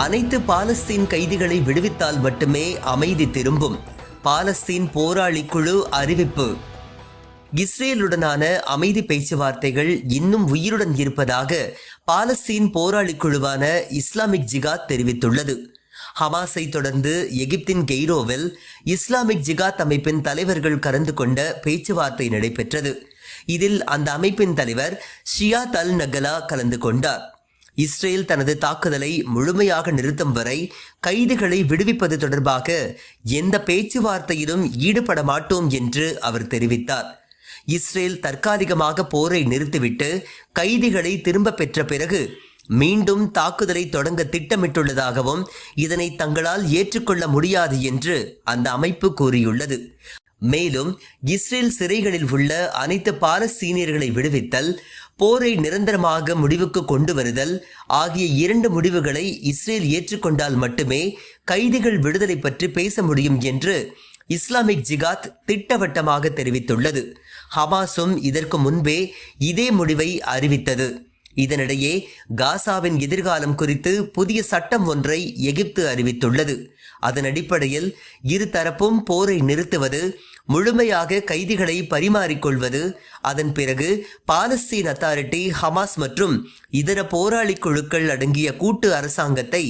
அனைத்து பாலஸ்தீன் கைதிகளை விடுவித்தால் மட்டுமே அமைதி திரும்பும். பாலஸ்தீன் போராளி குழு அறிவிப்பு. இஸ்ரேலுடனான அமைதி பேச்சுவார்த்தைகள் இன்னும் உயிருடன் இருப்பதாக பாலஸ்தீன் போராளி குழுவான இஸ்லாமிக் ஜிகாத் தெரிவித்துள்ளது. ஹமாஸை தொடர்ந்து எகிப்தின் கெய்ரோவில் இஸ்லாமிக் ஜிகாத் அமைப்பின் தலைவர்கள் கலந்து கொண்ட பேச்சுவார்த்தை நடைபெற்றது. இதில் அந்த அமைப்பின் தலைவர் ஷியாத் அல் நகலா கலந்து கொண்டார். இஸ்ரேல் தனது தாக்குதலை முழுமையாக நிறுத்தும் வரை கைதிகளை விடுவிப்பது தொடர்பாக எந்த பேச்சுவார்த்தையிலும் ஈடுபட மாட்டோம் என்று அவர் தெரிவித்தார். இஸ்ரேல் தற்காலிகமாக போரை நிறுத்திவிட்டு கைதிகளை திரும்ப பெற்ற பிறகு மீண்டும் தாக்குதலை தொடங்க திட்டமிட்டுள்ளதாகவும் இதனை தங்களால் ஏற்றுக்கொள்ள முடியாது என்று அந்த அமைப்பு கூறியுள்ளது. மேலும் இஸ்ரேல் சிறைகளில் உள்ள அனைத்து பாலஸ்தீனியர்களை விடுவித்தல் போரை நிரந்தரமாக முடிவுக்கு கொண்டு வருதல் ஆகிய இரண்டு முடிவுகளை இஸ்ரேல் ஏற்றுக்கொண்டால் மட்டுமே கைதிகள் விடுதலை பற்றி பேச முடியும் என்று இஸ்லாமிக் ஜிகாத் திட்டவட்டமாக தெரிவித்துள்ளது. ஹமாஸும் இதற்கு முன்பே இதே முடிவை அறிவித்தது. இதனிடையே காசாவின் எதிர்காலம் குறித்து புதிய சட்டம் ஒன்றை எகிப்து அறிவித்துள்ளது. அதன் அடிப்படையில் இரு தரப்பும் போரை நிறுத்துவது முழுமையாக கைதிகளை பரிமாறிக்கொள்வது அதன் பிறகு பாலஸ்தீன் அத்தாரிட்டி ஹமாஸ் மற்றும் இதர போராளி குழுக்கள் அடங்கிய கூட்டு அரசாங்கத்தை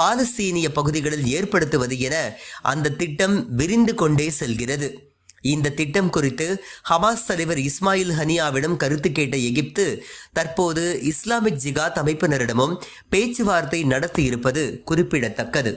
பாலஸ்தீனிய பகுதிகளில் ஏற்படுத்துவது என அந்த திட்டம் விரிந்து கொண்டே செல்கிறது. இந்த திட்டம் குறித்து ஹமாஸ் தலைவர் இஸ்மாயில் ஹனியாவிடம் கருத்து கேட்ட எகிப்து தற்போது இஸ்லாமிக் ஜிகாத் அமைப்பினரிடமும் பேச்சுவார்த்தை நடத்தியிருப்பது குறிப்பிடத்தக்கது.